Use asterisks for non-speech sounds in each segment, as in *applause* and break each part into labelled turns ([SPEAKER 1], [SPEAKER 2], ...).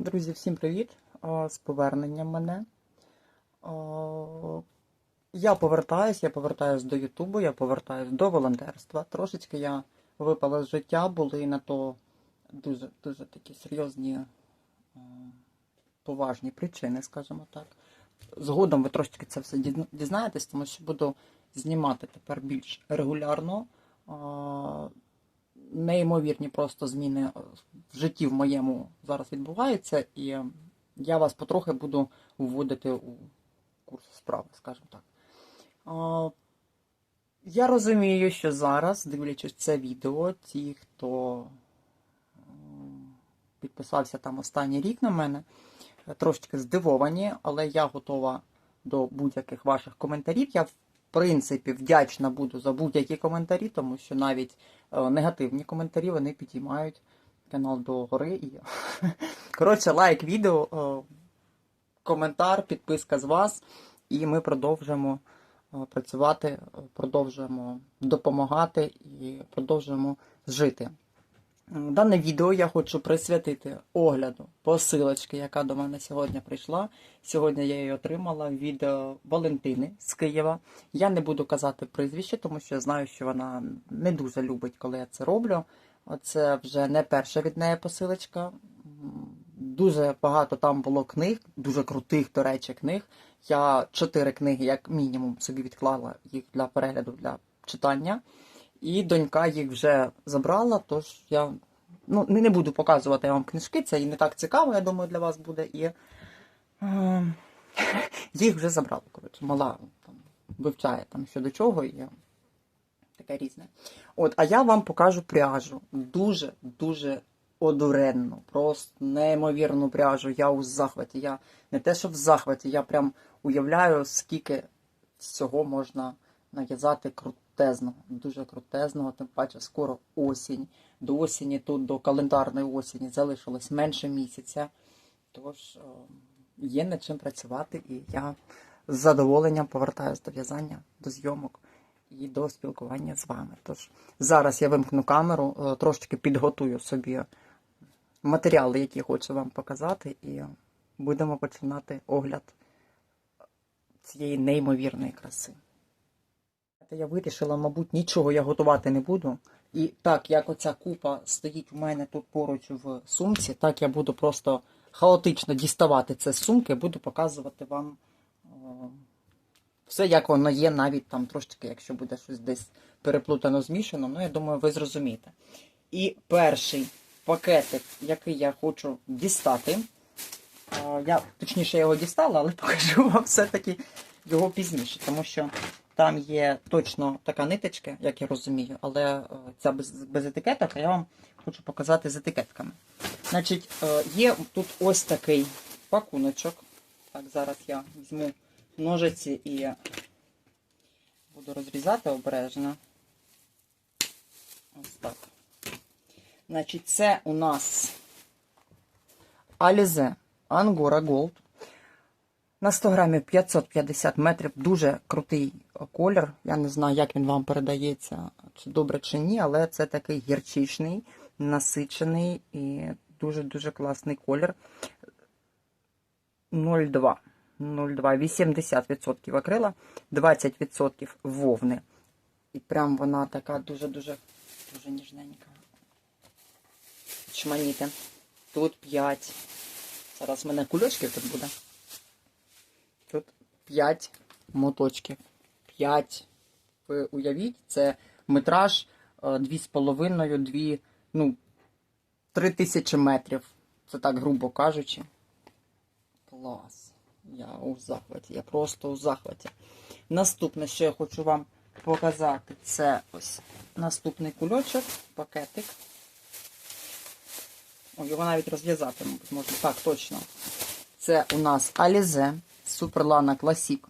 [SPEAKER 1] Друзі, всім привіт! З поверненням мене. Я повертаюсь, я повертаюсь до Ютубу, я повертаюсь до волонтерства. Трошечки я випала з життя, були на то дуже, дуже такі серйозні, поважні причини, скажімо так. Згодом ви трошечки це все дізнаєтесь, тому що буду знімати тепер більш регулярно. Неймовірні просто зміни е, в житті в моєму зараз відбуваються, і я вас потрохи буду вводити у курс справи, скажімо так. Я розумію, що зараз, дивлячись це відео, ті, хто підписався там останній рік на мене, е, трошечки здивовані, але я готова до будь-яких ваших коментарів. Я, в принципі, вдячна буду за будь-які коментарі, тому що навіть негативні коментарі вони підіймають канал до гори. І... *laughs* Коротше, лайк відео, е, коментар, підписка з вас, і ми продовжимо е, працювати, е, продовжуємо допомагати і продовжуємо жити. Дане відео я хочу присвятити огляду посилочки, яка до мене сьогодні прийшла. Сьогодні я її отримала від е, Валентини з Києва. Я не буду казати прізвище, тому що я знаю, що вона не дуже любить, коли я це роблю. Це вже не перша від неї посилочка. Дуже багато там було книг, дуже крутих, до речі, книг. Я чотири книги, як мінімум, собі відклала їх для перегляду, для читання. І донька їх вже забрала, тож я ну, не, буду показувати вам книжки, це і не так цікаво, я думаю, для вас буде. І е, *laughs* їх вже забрала, коротше, мала там, вивчає там що до чого і таке різне. От, а я вам покажу пряжу. Дуже, дуже одуренну, просто неймовірну пряжу. Я у захваті. Я не те, що в захваті, я прям уявляю, скільки всього можна нав'язати крутезного, дуже крутезного, тим паче скоро осінь. До осені, тут до календарної осені залишилось менше місяця. Тож е, є над чим працювати, і я з задоволенням повертаюся до в'язання, до зйомок і до спілкування з вами. Тож зараз я вимкну камеру, е, трошечки підготую собі матеріали, які хочу вам показати, і будемо починати огляд цієї неймовірної краси. Я вирішила, мабуть, нічого я готувати не буду. І так, як оця купа стоїть у мене тут поруч в сумці, так я буду просто хаотично діставати це з сумки, буду показувати вам о, все, як воно є, навіть там трошечки, якщо буде щось десь переплутано змішано, ну я думаю, ви зрозумієте. І перший пакетик, який я хочу дістати, а, я точніше його дістала, але *laughs* покажу вам все-таки його пізніше, тому що там є точно така ниточка, як я розумію, але е, ця без, без етикеток, я вам хочу показати з етикетками. Значить, е, є тут ось такий пакуночок. Так, зараз я візьму ножиці і буду розрізати обережно. Ось так. Значить, це у нас Alize Angora Gold. На 100 грамів 550 метрів. Дуже крутий колір. Я не знаю, як він вам передається, чи добре, чи ні, але це такий гірчичний, насичений і дуже-дуже класний колір. 0,2. 0,2. 80% акрила, 20% вовни. І прям вона така дуже-дуже дуже ніжненька. Чманіти. Тут 5. Зараз в мене кульочків тут буде. Тут 5 моточків. 5. Ви уявіть, це метраж 2,5, 2, ну, 3 тисячі метрів. Це так, грубо кажучи. Клас. Я у захваті. Я просто у захваті. Наступне, що я хочу вам показати, це ось наступний кульочок, пакетик. О, його навіть розв'язати, мабуть, можна. Так, точно. Це у нас Alize Superlana Classic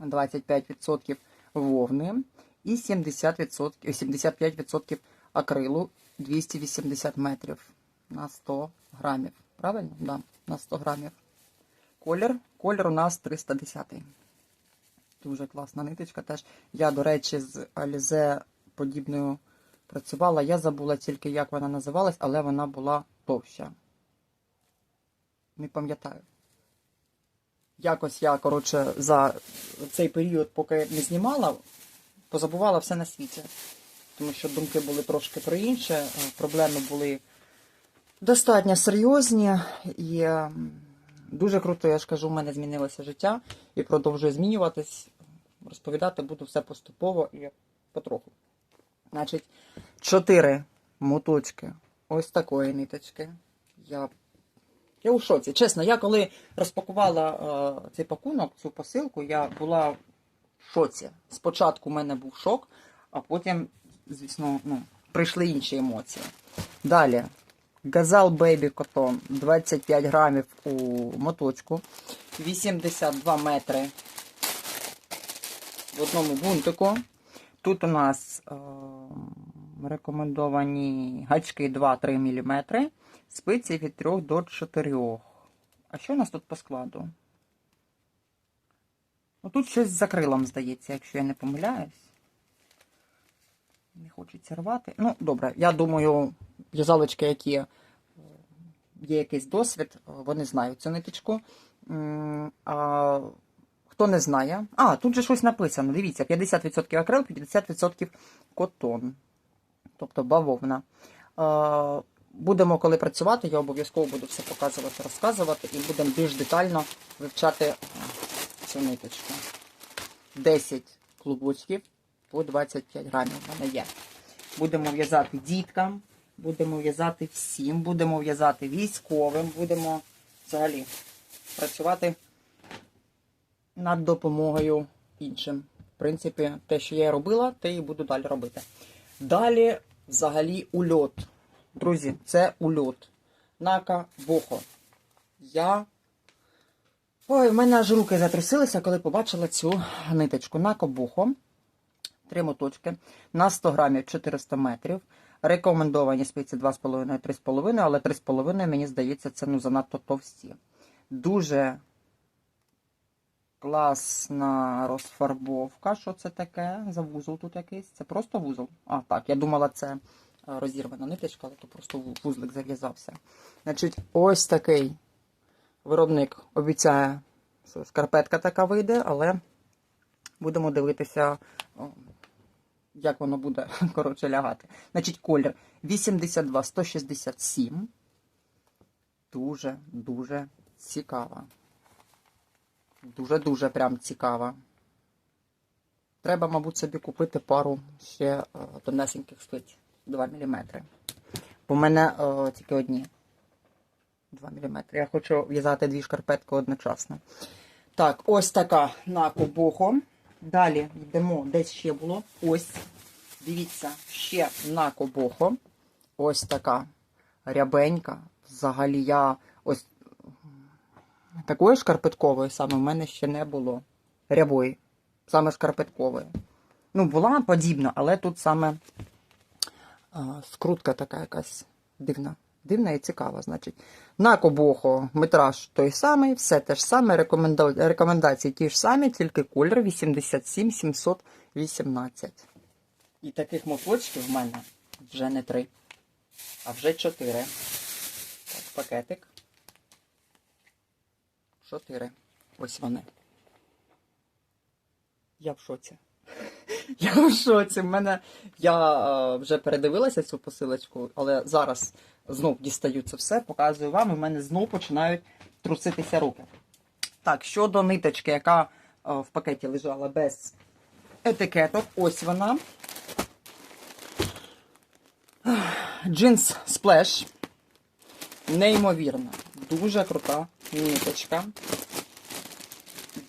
[SPEAKER 1] 25% вовни і 70%, 75% акрилу 280 метрів на 100 грамів. Правильно? Да, на 100 грамів. Колір. Колір у нас 310. Дуже класна ниточка теж. Я, до речі, з Alize подібною працювала. Я забула тільки, як вона називалась, але вона була товща. Не пам'ятаю. Якось я, коротше, за цей період, поки не знімала, позабувала все на світі. Тому що думки були трошки про інше, е, проблеми були достатньо серйозні і ем, дуже круто, я ж кажу, в мене змінилося життя і продовжує змінюватись. Розповідати буду все поступово і потроху. Значить, чотири моточки ось такої ниточки. Я, я у шоці. Чесно, я коли розпакувала е, цей пакунок, цю посилку, я була в шоці. Спочатку в мене був шок, а потім, звісно, ну, прийшли інші емоції. Далі. Газал Baby Cotton 25 грамів у моточку, 82 метри в одному бунтику. Тут у нас е, рекомендовані гачки 2-3 мм, спиці від 3 до 4. А що у нас тут по складу? Ну, тут щось з закрилом, здається, якщо я не помиляюсь. Не хочеться рвати. Ну, добре, я думаю, в'язалочки, які е, є якийсь досвід, е, вони знають цю ниточку. А хто не знає. А, тут же щось написано. Дивіться, 50% акрил, 50% котон. Тобто бавовна. Будемо, коли працювати, я обов'язково буду все показувати, розказувати і будемо більш детально вивчати е, цю ниточку. 10 клубочків по 25 грамів в мене є. Будемо в'язати діткам, будемо в'язати всім, будемо в'язати військовим, будемо взагалі працювати над допомогою іншим. В принципі, те, що я робила, те і буду далі робити. Далі, взагалі, ульот. Друзі, це ульот. Нака Бохо. Я. Ой, в мене аж руки затрусилися, коли побачила цю ниточку. Нака Бохо. Три моточки. На 100 грамів 400 метрів. Рекомендовані спиці 2,5-3,5, але 3,5, мені здається, це ну, занадто товсті. Дуже класна розфарбовка. Що це таке? За вузол тут якийсь. Це просто вузол. А, так, я думала, це розірвана ниточка, але то просто вузлик зав'язався. Значить, ось такий виробник обіцяє, що скарпетка така вийде, але будемо дивитися, як воно буде *laughs* коротше лягати. Значить, колір 82 167. Дуже, дуже цікава. Дуже-дуже прям цікава. Треба, мабуть, собі купити пару ще е, тонесеньких спиць 2 мм. Бо в мене е, тільки одні 2 мм. Я хочу в'язати дві шкарпетки одночасно. Так, ось така на кобохо. Далі йдемо, десь ще було. Ось. Дивіться, ще на кобохо. Ось така рябенька. Взагалі я ось такої шкарпеткової саме в мене ще не було. Рябої. Саме шкарпеткової. Ну, була подібна, але тут саме скрутка така якась дивна. Дивна і цікава, значить. На кобохо метраж той самий, все те ж саме, рекоменда... рекомендації ті ж самі, тільки колір 87 718. І таких моточків в мене вже не три, а вже чотири. Так, пакетик. Чотири. Ось вони. Я в шоці. Я в шоці. В мене я е, вже передивилася цю посилочку, але зараз знов дістаю це все, показую вам, і в мене знов починають труситися руки. Так, щодо ниточки, яка е, в пакеті лежала без етикеток, ось вона. Джинс Splash. Неймовірна. Дуже крута ниточка.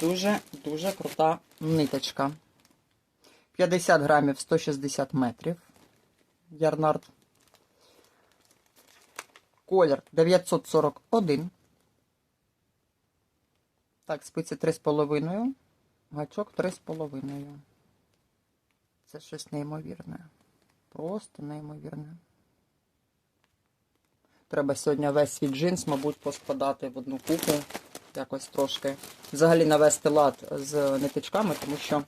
[SPEAKER 1] Дуже-дуже крута ниточка. 50 грамів 160 метрів. Ярнард. Колір 941. Так, спиці 3,5. Гачок 3,5. Це щось неймовірне. Просто неймовірне. Треба сьогодні весь свій джинс, мабуть, поскладати в одну купу. Якось трошки. Взагалі навести лад з ниточками, тому що.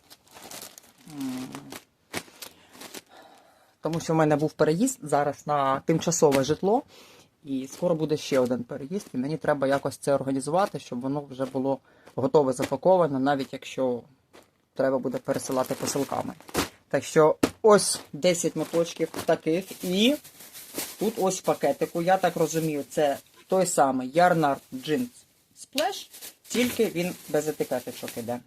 [SPEAKER 1] Тому що в мене був переїзд зараз на тимчасове житло. І скоро буде ще один переїзд, і мені треба якось це організувати, щоб воно вже було готове запаковане, навіть якщо треба буде пересилати посилками. Так що ось 10 моточків таких. І тут ось пакетику, я так розумію, це той самий Yarnard Jeans Splash, тільки він без етикеточок іде.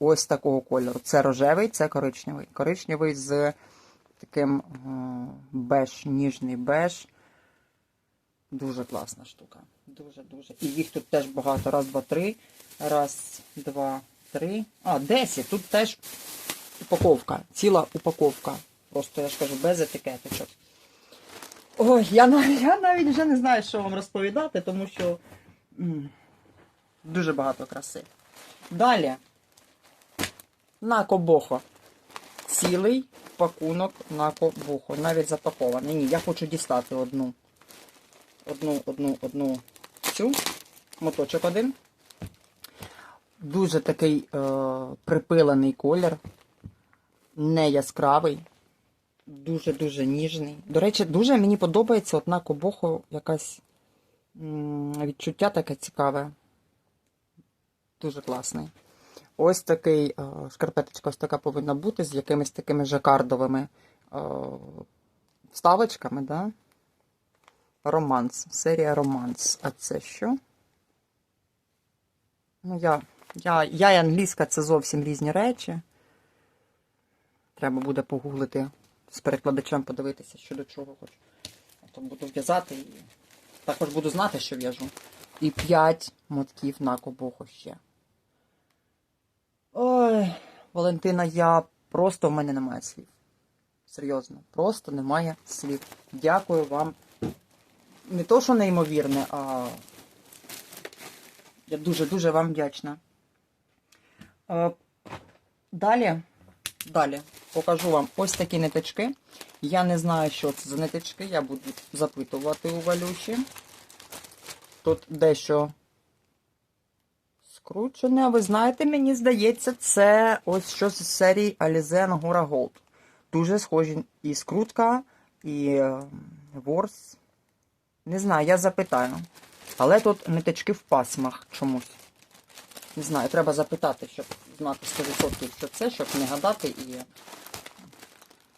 [SPEAKER 1] Ось такого кольору. Це рожевий, це коричневий. Коричневий з таким е, беж, ніжний беж. Дуже класна штука. Дуже, дуже. І їх тут теж багато. Раз, два, три. Раз, два, три. А, десять. Тут теж упаковка. Ціла упаковка. Просто я ж кажу, без етикеточок. Ой, я, нав- *laughs* я навіть вже не знаю, що вам розповідати, тому що дуже багато краси. Далі. Накобохо. Цілий пакунок накобухо. Навіть запакований. Ні, я хочу дістати одну. Одну, одну, одну цю. Моточок один. Дуже такий е, припилений колір. Не яскравий. Дуже-дуже ніжний. До речі, дуже мені подобається от на кобоху якась м, відчуття таке цікаве. Дуже класний. Ось такий е, шкарпеточка ось така повинна бути з якимись такими жакардовими е, вставочками, да? Романс. Серія Романс. А це що? Ну, я, я, я і англійська це зовсім різні речі. Треба буде погуглити з перекладачем, подивитися, що до чого хочу. А то буду в'язати і також буду знати, що в'яжу. І 5 мотків на кобоху ще. Ой, Валентина, я просто в мене немає слів. Серйозно, просто немає слів. Дякую вам. Не то, що неймовірне, а я дуже-дуже вам вдячна. Е, Далі, далі покажу вам ось такі ниточки. Я не знаю, що це за ниточки. Я буду запитувати у Валюші. Тут дещо скручене. А ви знаєте, мені здається, це ось щось з серії Alize Angora Gold. Дуже схожі і скрутка, і е, ворс. Не знаю, я запитаю. Але тут ниточки в пасмах чомусь. Не знаю, треба запитати, щоб знати 100% що це, щоб не гадати і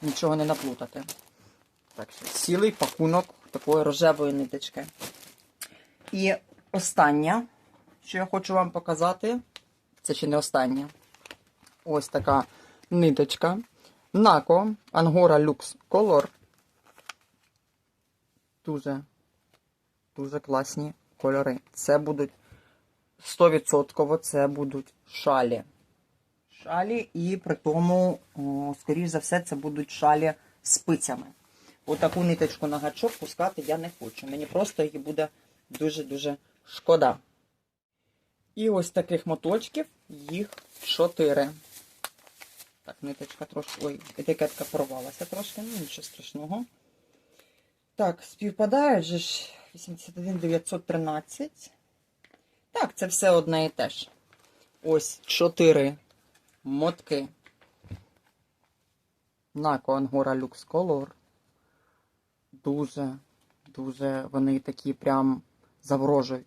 [SPEAKER 1] нічого не наплутати. Так що цілий пакунок такої рожевої ниточки. І остання, що я хочу вам показати, це ще не остання. Ось така ниточка. Нако Angora Lux Color. Дуже, дуже класні кольори. Це будуть 100% це будуть шалі. Шалі, і при тому, о, скоріш за все, це будуть шалі спицями. Отаку ниточку на гачок пускати я не хочу. Мені просто її буде дуже-дуже шкода. І ось таких моточків їх 4. Так, ниточка трошки. Ой, етикетка порвалася трошки, ну нічого страшного. Так, співпадає же ж 81 913. Так, це все одне і те ж. Ось 4 мотки. Нако Ангора Люкс Color. Дуже, дуже вони такі прям заворожують.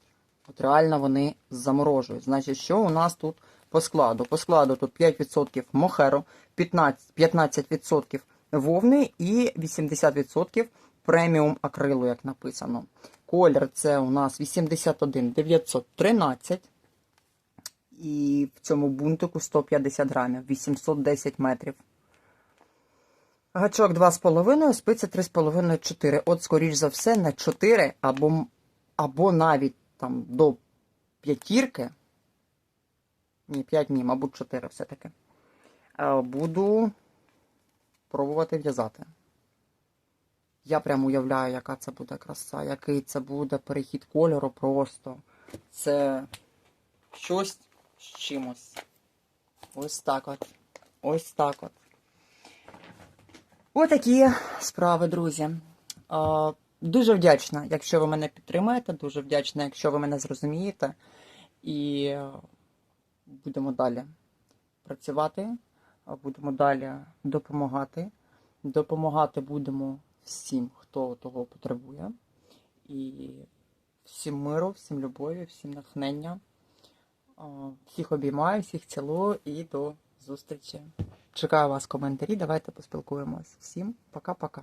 [SPEAKER 1] От реально вони заморожують. Значить, що у нас тут по складу? По складу тут 5% мохеро, 15%, 15% вовни і 80% преміум акрилу, як написано. Колір це у нас 81 913. І в цьому бунтику 150 грамів, 810 метрів. Гачок 2,5, спиця 3,5, 4. От, скоріш за все, на 4 або, або навіть там до п'ятірки. Ні, 5 ні, мабуть, 4 все-таки. Е, Буду пробувати в'язати. Я прям уявляю, яка це буде краса, який це буде перехід кольору просто. Це щось з чимось. Ось так от. Ось так от. Отакі справи, друзі. Дуже вдячна, якщо ви мене підтримаєте. Дуже вдячна, якщо ви мене зрозумієте. І е, будемо далі працювати, будемо далі допомагати. Допомагати будемо всім, хто того потребує. І всім миру, всім любові, всім натхнення. Всіх обіймаю, всіх цілую і до зустрічі. Чекаю вас коментарі. Давайте поспілкуємось. Всім пока-пока.